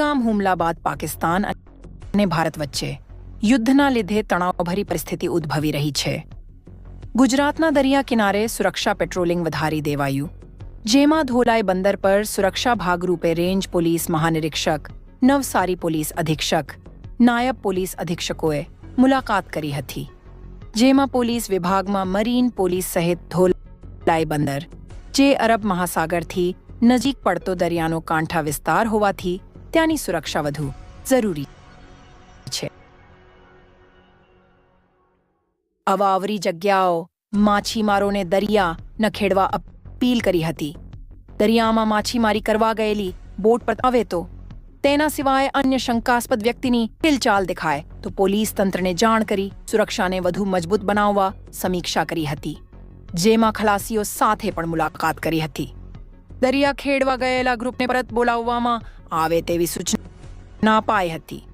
પહેલગામ હુમલા બાદ પાકિસ્તાન અને ભારત વચ્ચે યુદ્ધના લીધે તણાવભરી પરિસ્થિતિ ઉદ્ભવી રહી છે. ગુજરાતના દરિયા કિનારે સુરક્ષા પેટ્રોલિંગ વધારી દેવાયું. જેમાં ધોલાઈ બંદર પર સુરક્ષા ભાગરૂપે રેન્જ પોલીસ મહાનિરીક્ષક, નવસારી પોલીસ અધિક્ષક, નાયબ પોલીસ અધિક્ષકોએ મુલાકાત કરી હતી. જેમાં પોલીસ વિભાગમાં મરીન પોલીસ સહિત ધોલાઈ બંદર, જે અરબ મહાસાગરથી નજીક પડતો દરિયાનો કાંઠા વિસ્તાર હોવાથી ત્યાંની સુરક્ષા વધુ જરૂરી છે. અવાવરી જગ્યાઓ, માછીમારોને દરિયા ન ખેડવા અપીલ કરી હતી. દરિયામાં માછીમારી કરવા ગયેલી બોટ પર આવે તો તેના સિવાય અન્ય શંકાસ્પદ વ્યક્તિની હિલચાલ દેખાય. તો પોલીસ તંત્રને જાણ કરી સુરક્ષાને વધુ મજબૂત બનાવવા સમીક્ષા કરી હતી, જેમાં ખલાસીઓ સાથે પણ મુલાકાત કરી હતી. દરિયા ખેડવા ગયેલા ગ્રુપને પરત બોલાવવામાં આવે તેવી સૂચના અપાઈ હતી.